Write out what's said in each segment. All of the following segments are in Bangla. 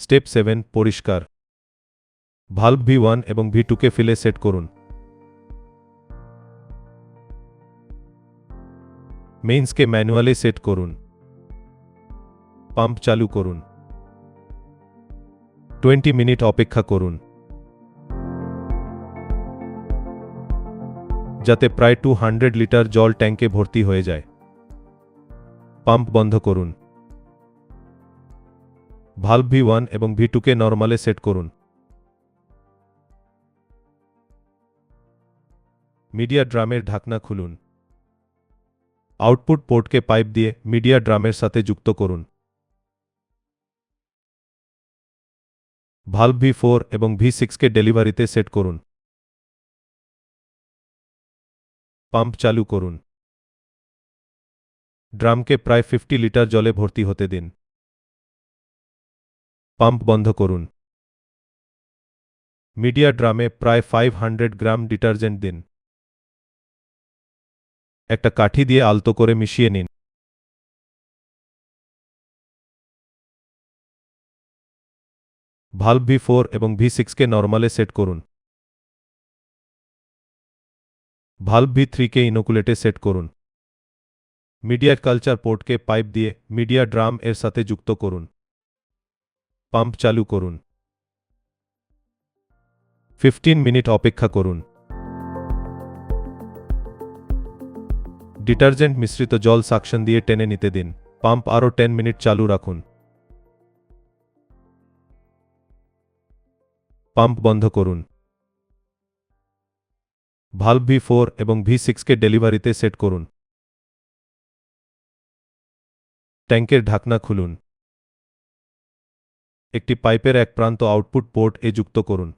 স্টেপ সেভেন, পরিষ্কার। ভালভ ভি ওয়ান এবং ভি টুকে ফিলে সেট করুন। মেইন্সকে ম্যানুয়ালি সেট করুন। পাম্প চালু করুন। টোয়েন্টি মিনিট অপেক্ষা করুন। যাতে প্রায় টু হান্ড্রেড লিটার জল ট্যাঙ্কে ভর্তি হয়ে যায়। পাম্প বন্ধ করুন। ভালভ ভি ওয়ান এবং ভি টুকে নর্মালে সেট করুন। মিডিয়া ড্রামের ঢাকনা খুলুন। আউটপুট পোর্টকে পাইপ দিয়ে মিডিয়া ড্রামের সাথে যুক্ত করুন। ভালভ ভি ফোর এবং ভি সিক্সকে ডেলিভারিতে সেট করুন। পাম্প চালু করুন। ড্রামকে প্রায় ফিফটি লিটার জলে ভর্তি হতে দিন। পাম্প বন্ধ করুন। মিডিয়া ড্রামে প্রায় ফাইভ হান্ড্রেড গ্রাম ডিটারজেন্ট দিন। একটা কাঠি দিয়ে আলতো করে মিশিয়ে নিন। ভালভ ভি ফোর এবং ভি সিক্সকে নর্মালে সেট করুন। ভালভ ভি থ্রিকে ইনোকুলেটে সেট করুন। মিডিয়া কালচার পোর্টকে পাইপ দিয়ে মিডিয়া ড্রাম এর সাথে যুক্ত করুন। পাম্প চালু করুন। ফিফটিন মিনিট অপেক্ষা করুন। ডিটারজেন্ট মিশ্রিত জল সাকশন দিয়ে টেনে নিতে দিন। পাম্প আরও টেন মিনিট চালু রাখুন। পাম্প বন্ধ করুন। ভালভ ভি ফোর এবং ভি সিক্সকে ডেলিভারিতে সেট করুন। ট্যাঙ্কের ঢাকনা খুলুন। একটি পাইপের এক প্রান্ত আউটপুট পোর্ট এ যুক্ত করুন।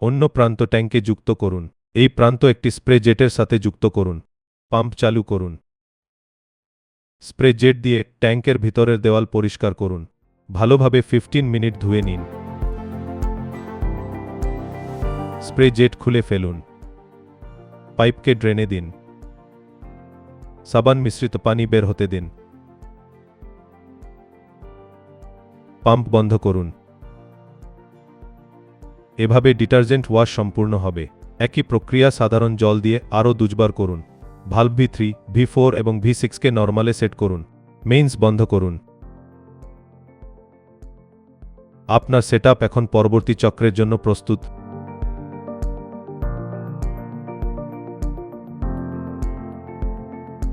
অন্য প্রান্ত ট্যাঙ্কে যুক্ত করুন। এই প্রান্ত একটি স্প্রে জেটের সাথে যুক্ত করুন। পাম্প চালু করুন। স্প্রে জেট দিয়ে ট্যাঙ্কের ভিতরের দেওয়াল পরিষ্কার করুন। ভালোভাবে ফিফটিন মিনিট ধুয়ে নিন। স্প্রে জেট খুলে ফেলুন। পাইপকে ড্রেনে দিন। সাবান মিশ্রিত পানি বের হতে দিন। পাম্প বন্ধ করুন। এভাবে ডিটারজেন্ট ওয়াশ সম্পূর্ণ হবে। একই প্রক্রিয়া সাধারণ জল দিয়ে আরও দুজবার করুন। Valve V three V four এবং ভি সিক্সকে নর্মালে সেট করুন। মেইনস বন্ধ করুন। আপনার সেট এখন পরবর্তী চক্রের জন্য প্রস্তুত।